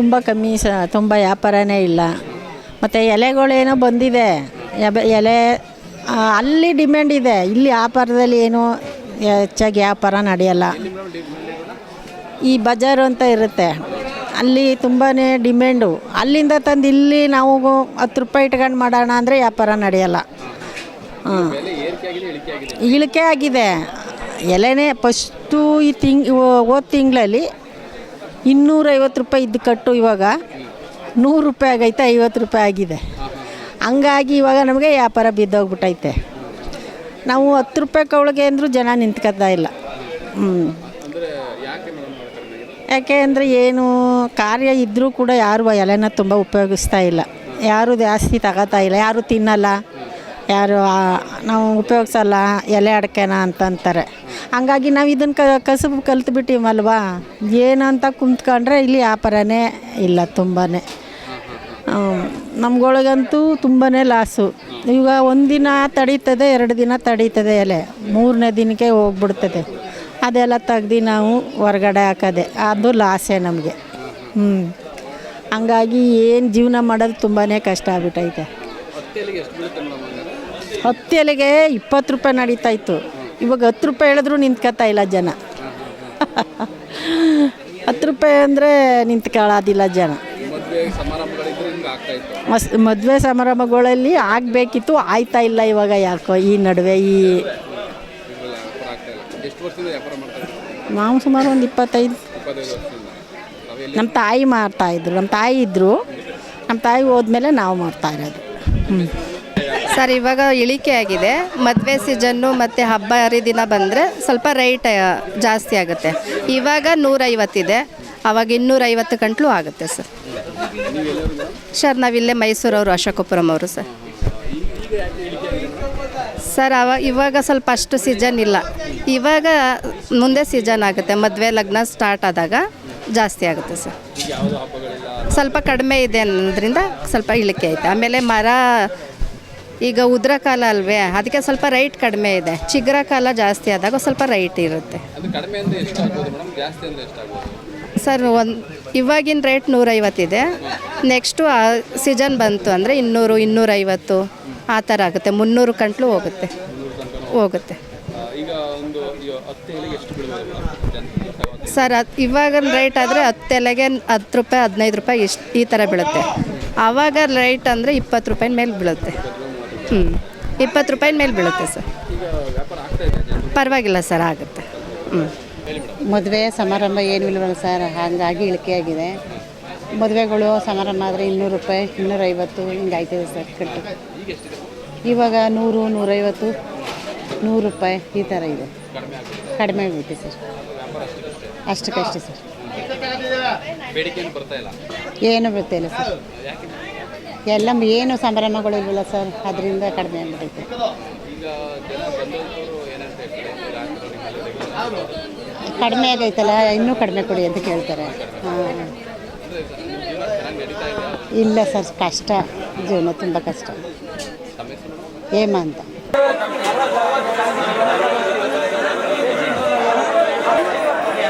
ತುಂಬ ಕಮ್ಮಿ ಸ ತುಂಬ ವ್ಯಾಪಾರನೇ ಇಲ್ಲ. ಮತ್ತು ಎಲೆಗಳೇನೋ ಬಂದಿದೆ. ಎಲೆ ಅಲ್ಲಿ ಡಿಮ್ಯಾಂಡ್ ಇದೆ. ಇಲ್ಲಿ ವ್ಯಾಪಾರದಲ್ಲಿ ಏನು ಹೆಚ್ಚಾಗಿ ವ್ಯಾಪಾರ ನಡೆಯಲ್ಲ. ಈ ಬಜಾರು ಅಂತ ಇರುತ್ತೆ. ಅಲ್ಲಿ ತುಂಬಾ ಡಿಮ್ಯಾಂಡು ಅಲ್ಲಿಂದ ತಂದು ಇಲ್ಲಿ ನಾವು ಹತ್ತು ರೂಪಾಯಿ ಇಟ್ಕೊಂಡು ಮಾಡೋಣ ಅಂದರೆ ವ್ಯಾಪಾರ ನಡೆಯಲ್ಲ. ಹಾಂ. ಇಳಿಕೆ ಆಗಿದೆ. ಎಲೆನೇ ಫಸ್ಟು ಈ ತಿಂಗ್ ಹೋದ ತಿಂಗಳಲ್ಲಿ ಇನ್ನೂರೈವತ್ತು ರೂಪಾಯಿ ಇದ್ದು ಕಟ್ಟು ಇವಾಗ ನೂರು ರೂಪಾಯಿ ಆಗೈತೆ, ಐವತ್ತು ರೂಪಾಯಿ ಆಗಿದೆ. ಹಂಗಾಗಿ ಇವಾಗ ನಮಗೆ ವ್ಯಾಪಾರ ಬಿದ್ದೋಗ್ಬಿಟ್ಟೈತೆ. ನಾವು ಹತ್ತು ರೂಪಾಯಿ ಕವಳಿಗೆ ಅಂದರೂ ಜನ ನಿಂತ್ಕೊತಾ ಇಲ್ಲ. ಯಾಕೆ ಅಂದರೆ ಏನು ಕಾರ್ಯ ಇದ್ದರೂ ಕೂಡ ಯಾರು ಎಲೆನ ತುಂಬ ಉಪಯೋಗಿಸ್ತಾ ಇಲ್ಲ. ಯಾರು ಜಾಸ್ತಿ ತಗೋತಾ ಇಲ್ಲ, ಯಾರು ತಿನ್ನಲ್ಲ. ಯಾರು ನಾವು ಉಪಯೋಗಿಸಲ್ಲ, ಎಲೆ ಅಡಕೆನ ಅಂತಂತಾರೆ ಹಂಗಾಗಿ ನಾವು ಇದನ್ನು ಕ, ಕಸುಬು ಕಲ್ತ್ಬಿಟ್ಟಿವಲ್ವಾ ಏನಂತ ಕುಂತ್ಕೊಂಡ್ರೆ ಇಲ್ಲಿ ವ್ಯಾಪಾರನೇ ಇಲ್ಲ ತುಂಬಾ ನಮ್ಗೊಳಗಂತೂ ತುಂಬಾ ಲಾಸು. ಈಗ ಒಂದಿನ ತಡೀತದೆ, ಎರಡು ದಿನ ತಡೀತದೆ ಎಲೆ. ಮೂರನೇ ದಿನಕ್ಕೆ ಹೋಗ್ಬಿಡ್ತದೆ. ಅದೆಲ್ಲ ತೆಗ್ದು ನಾವು ಹೊರಗಡೆ ಹಾಕೋದೆ. ಅದು ಲಾಸೇ ನಮಗೆ. ಹ್ಞೂ ಹಂಗಾಗಿ ಏನು ಜೀವನ ಮಾಡೋದು ತುಂಬಾ ಕಷ್ಟ ಆಗ್ಬಿಟ್ಟೈತೆ ಹತ್ತು ಎಲೆಗೆ ಇಪ್ಪತ್ತು ರೂಪಾಯಿ ನಡೀತಾ ಇತ್ತು. ಇವಾಗ ಹತ್ತು ರೂಪಾಯಿ ಹೇಳಿದ್ರು ನಿಂತ್ಕೊತಾ ಇಲ್ಲ ಜನ. ಹತ್ತು ರೂಪಾಯಿ ಅಂದರೆ ನಿಂತ್ಕೊಳ್ಳೋದಿಲ್ಲ ಜನ. ಮಸ್ ಮದುವೆ ಸಮಾರಂಭಗಳಲ್ಲಿ ಆಗಬೇಕಿತ್ತು ಆಯ್ತಾ ಇಲ್ಲ ಇವಾಗ ಯಾಕೋ ಈ ನಡುವೆ ಈ ನಾವು ಸುಮಾರು ಒಂದು ಇಪ್ಪತ್ತೈದು. ನಮ್ಮ ತಾಯಿ ಮಾಡ್ತಾಯಿದ್ರು ನಮ್ಮ ತಾಯಿ ಇದ್ದರು ನಮ್ಮ ತಾಯಿ ಹೋದ್ಮೇಲೆ ನಾವು ಮಾಡ್ತಾ ಇರೋದು. ಸರ್, ಇವಾಗ ಇಳಿಕೆ ಆಗಿದೆ. ಮದುವೆ ಸೀಸನ್ನು ಮತ್ತು ಹಬ್ಬ ಹರಿದಿನ ಬಂದರೆ ಸ್ವಲ್ಪ ರೇಟ್ ಜಾಸ್ತಿ ಆಗುತ್ತೆ. ಇವಾಗ ನೂರೈವತ್ತಿದೆ. ಅವಾಗ ಇನ್ನೂರೈವತ್ತು ಗಂಟ್ಲು ಆಗುತ್ತೆ, ಸರ್. ಸರ್ ನಾವಿಲ್ಲೇ ಮೈಸೂರವರು ಅಶೋಕಪುರಂ ಅವರು, ಸರ್. ಸರ್, ಅವ, ಇವಾಗ ಸ್ವಲ್ಪ ಅಷ್ಟು ಸೀಸನ್ ಇಲ್ಲ. ಇವಾಗ ಮುಂದೆ ಸೀಸನ್ ಆಗುತ್ತೆ. ಮದುವೆ ಲಗ್ನ ಸ್ಟಾರ್ಟ್ ಆದಾಗ. ಜಾಸ್ತಿ ಆಗುತ್ತೆ ಸರ್. ಸ್ವಲ್ಪ ಕಡಿಮೆ ಇದೆ ಅನ್ನೋದ್ರಿಂದ ಸ್ವಲ್ಪ ಇಳಿಕೆ ಐತೆ ಆಮೇಲೆ ಮರ ಈಗ ಉದ್ರ ಕಾಲ ಅಲ್ವೇ ಅದಕ್ಕೆ ಸ್ವಲ್ಪ ರೈಟ್ ಕಡಿಮೆ ಇದೆ. ಚಿಗ್ರ ಕಾಲ ಜಾಸ್ತಿ ಆದಾಗ ಸ್ವಲ್ಪ ರೈಟ್ ಇರುತ್ತೆ. ಸರ್ ಒಂದು ಇವಾಗಿನ ರೇಟ್ ನೂರೈವತ್ತಿದೆ ನೆಕ್ಸ್ಟು ಆ ಸೀಸನ್ ಬಂತು ಅಂದರೆ ಇನ್ನೂರು ಇನ್ನೂರೈವತ್ತು ಆ ಥರ ಆಗುತ್ತೆ. ಮುನ್ನೂರು ಕಂಟ್ಲು ಹೋಗುತ್ತೆ. ಹೋಗುತ್ತೆ. ಸರ್, ಅದು ಇವಾಗಿನ ರೇಟ್ ಆದರೆ ಹತ್ತು ಎಲೆಗೆ ಹತ್ತು ರೂಪಾಯಿ, ಹದಿನೈದು ರೂಪಾಯಿ ಇಷ್ಟು ಈ ಥರ ಬೀಳುತ್ತೆ. ಆವಾಗ ರೇಟ್ ಅಂದರೆ ಇಪ್ಪತ್ತು ರೂಪಾಯಿ ಮೇಲೆ ಬೀಳುತ್ತೆ. ಹ್ಞೂ ಇಪ್ಪತ್ತು ರೂಪಾಯಿ ಮೇಲೆ ಬೀಳುತ್ತೆ ಸರ್. ಪರವಾಗಿಲ್ಲ ಸರ್, ಆಗುತ್ತೆ. ಹ್ಞೂ ಮದುವೆ ಸಮಾರಂಭ ಏನೂ ಇಲ್ಲವಲ್ಲ ಸರ್, ಹಾಗಾಗಿ ಇಳಿಕೆಯಾಗಿದೆ. ಮದುವೆಗಳು ಸಮಾರಂಭ ಆದರೆ ಇನ್ನೂರು ರೂಪಾಯಿ, ಇನ್ನೂರೈವತ್ತು ಹಿಂಗೆ ಆಯ್ತದೆ ಸರ್, ಕಟ್ಟು. ಇವಾಗ ನೂರು, ನೂರೈವತ್ತು, ನೂರು ರೂಪಾಯಿ ಈ ಥರ ಇದೆ. ಕಡಿಮೆ ಆಗುತ್ತೆ ಸರ್. ಅಷ್ಟಕ್ಕಷ್ಟೇ ಸರ್. ಬೇಡಿಕೆ ಏನು ಬರ್ತಾ ಇಲ್ಲ ಏನು ಸರ್. ಎಲ್ಲ ಏನು ಸಂಭ್ರಮಗಳು ಇಲ್ಲ ಸರ್ ಅದರಿಂದ ಕಡಿಮೆ ಆಗ್ಬಿಟ್ಟೈತೆ ಈಗ ಜನ ಬಂದವರು ಏನಂತ ಹೇಳ್ತಾರೆ ಗ್ರಾಹಕರು ನಿಮ್ಮಲ್ಲಿ regular ಕಡಿಮೆ ಆಗೈತಲ್ಲ ಇನ್ನೂ ಕಡಿಮೆ ಕೊಡಿ ಅಂತ ಕೇಳ್ತಾರೆ. ಹಾಂ. ಇಲ್ಲ ಸರ್ ಕಷ್ಟ. ಜೀವನ ತುಂಬ ಕಷ್ಟ. ಹೇಮ ಅಂತ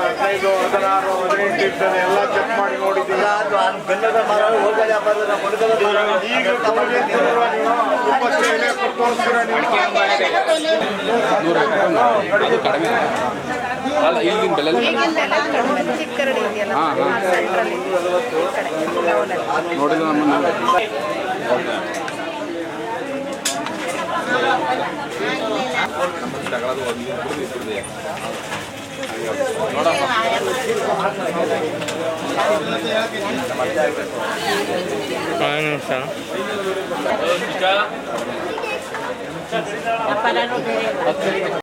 ಹದಿನೈದು ಎಲ್ಲ ಚೆಕ್ ಮಾಡಿ ನೋಡಿದ್ದೀವಿ ಈಗ ತಗೊಂಡಿದ್ದೀರಲ್ವಾ ನೀವು? ಇಪ್ಪತ್ತು ಎಲೆ ಕೊಟ್ಟು ತೋರಿಸ್ತೀರಾ ನೀವು? ಅದು ಕಡಿಮೆ ಅಲ್ಲ ಬೆಲೆ Oke, lalu